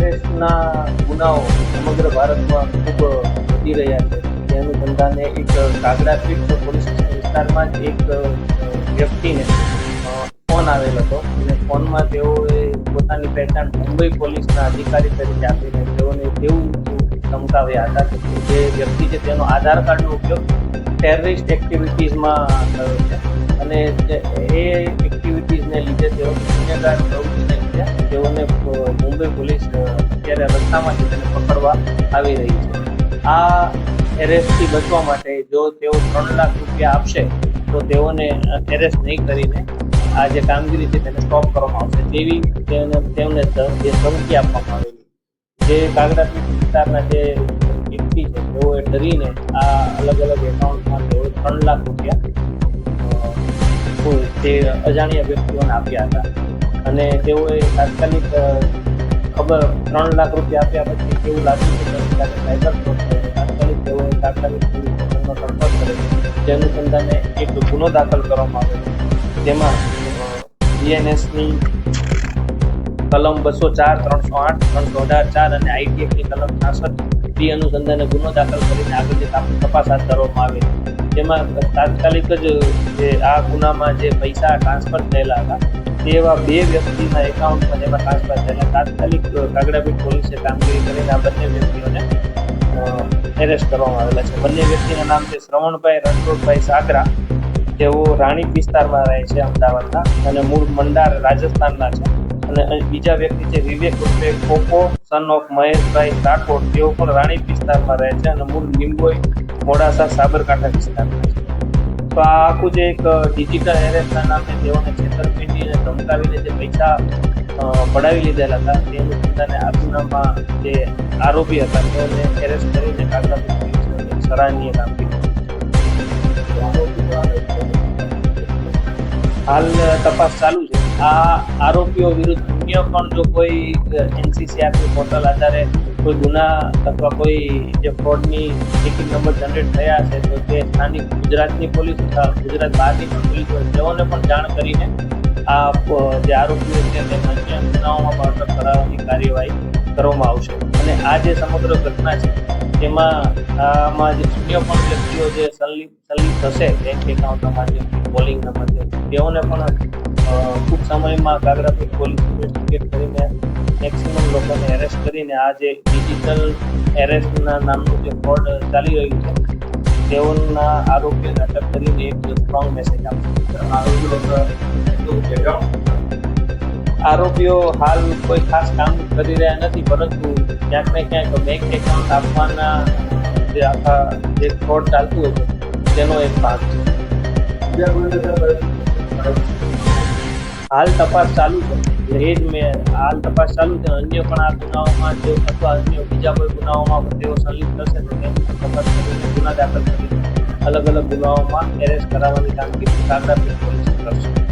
દેશના ગુનાઓ સમગ્ર ભારતમાં ખૂબ વધી રહ્યા છે. તેનું ધંધાને એક કાગડા ફીટ પોલીસ વિસ્તારમાં જ એક વ્યક્તિને ફોન આવેલ હતો. અને ફોનમાં તેઓએ પોતાની પહેચાન મુંબઈ પોલીસના અધિકારી તરીકે આપીને તેઓને તેવું ધમકાવ્યા હતા કે જે વ્યક્તિ છે તેનો આધાર કાર્ડનો ઉપયોગ ટેરરિસ્ટ એક્ટિવિટીઝમાં થયો છે. અને એ એક્ટિવિટીઝને લીધે તેઓ ગુનેગાર પ્રવૃત્તિને લીધે. તેઓને મુંબઈ પોલીસ અત્યારે રસ્તામાં છે તેને પકડવા આવી રહી છે. આ એરેસ્ટથી બચવા માટે જો તેઓ ત્રણ લાખ રૂપિયા આપશે, તો તેઓને એરેસ્ટ નહીં કરીને આ જે કામગીરી છે તેને સ્ટોપ કરવામાં આવશે. તેવી તેમને તેમને જે ધમકી આપવામાં આવેલી. જે કાગડા વિસ્તારના જે વ્યક્તિ છે, તેઓએ ડરીને આ અલગ અલગ એકાઉન્ટમાં તેઓ ત્રણ લાખ રૂપિયા તે અજાણ્યા વ્યક્તિઓને આપ્યા હતા. અને તેઓએ તાત્કાલિક ખબર ત્રણ લાખ રૂપિયા આપ્યા પછી એવું લાગ્યું કે તેની લાખ સાયબર તાત્કાલિક તેઓએ તાત્કાલિક પોલીસનો સંપર્ક કર્યો જે અનુસંધાને એક ગુનો દાખલ કરવામાં આવ્યો તેમાં બીએનએસની કલમ બસો ચાર, ત્રણસો આઠ, ત્રણસો અઢાર, ચાર અને આઈટીએફની કલમ છાસઠ બી અનુસંધાને ગુનો દાખલ કરીને આગળની તાપ- તપાસ હાથ ધરવામાં આવે તેમાં તાત્કાલિક જ જે આ ગુનામાં જે પૈસા ટ્રાન્સફર થયેલા હતા તેવા બે વ્યક્તિના એકાઉન્ટમાં જેમાં ટ્રાન્સફર થયેલા. તાત્કાલિક કાગડાપીઠ પોલીસે કામગીરી કરીને આ બંને વ્યક્તિઓને એરેસ્ટ કરવામાં આવેલા છે. બંને વ્યક્તિના નામ છે શ્રવણભાઈ રણછોડભાઈ સાગરા. તેઓ રાણીપ વિસ્તારમાં રહે છે અમદાવાદના અને મૂળ મંડાર રાજસ્થાનના છે. અને બીજા વ્યક્તિ છે વિવેક રૂપે કોકો સન ઓફ મહેશભાઈ રાઠોડ. તેઓ પણ રાણીપ વિસ્તારમાં રહે છે અને મૂળ લીંબોઈ મોડાસા, સાબરકાંઠા વિસ્તારમાં તો આ આખું જે એક ડિજિટલ એરેસ્ટના નામે તેઓને છેતરપિંડી ધમકાવીને જે પૈસા પડાવી લીધેલા હતા તેનું પોતાને આ જે આરોપી હતા, તેઓને એરેસ્ટ કરીને કાગડા સરાહનીય કામગીરી હાલ તપાસ ચાલુ છે. આ આરોપીઓ વિરુદ્ધ અન્ય પણ જો કોઈ એનસીસીઆરની પોર્ટલ આધારે કોઈ ગુના અથવા કોઈ જે ફ્રોડની ટિકિટ નંબર જનરેટ થયા છે, તો તે સ્થાનિક ગુજરાતની પોલીસ ગુજરાત બહારની પણ પોલીસ હોય, તેઓને પણ જાણ કરીને આ જે આરોપીઓ છે તેને અન્ય ગુનાઓમાં પણ અટક કરાવવાની કાર્યવાહી કરવામાં આવશે. અને આ જે સમગ્ર ઘટના છે તેમાં આમાં જે અન્ય પણ વ્યક્તિઓ જે સંલિપ્ત સંલિપ્ત થશે બેંક એકાઉન્ટના માધ્યમથી પોલિંગના માધ્યમથી, તેઓને પણ ટૂંક સમયમાં કાગરાપીઠ પોલીસ ઇન્વેસ્ટિગેટ કરીને મેક્સિમમ લોકોને એરેસ્ટ કરીને આ જે ડિજિટલ એરેસ્ટના નામનું જે ફ્રોડ ચાલી રહ્યું છે, તેઓના આરોપીઓને અટક કરીને એક સ્ટ્રોંગ મેસેજ આપશે. આરોપીઓ હાલ કોઈ ખાસ કામ કરી રહ્યા નથી, પરંતુ ક્યાંક ને ક્યાંક બેંક એકાઉન્ટ આપવાના જે આખા જે ફ્રોડ ચાલતું હતું, તેનો એક ભાગ છે. હાલ તપાસ ચાલુ છે. એ જ મેં હાલ તપાસ ચાલુ છે. અન્ય પણ આ ગુનાઓમાં જો અથવા અન્ય બીજા કોઈ ગુનાઓમાં પણ તેઓ સંલિપ્ત થશે, તો તેની તપાસ કરીને ગુના દાખલ કરી અલગ અલગ ગુનાઓમાં એરેસ્ટ કરાવવાની કામગીરી કાગડા કરશે.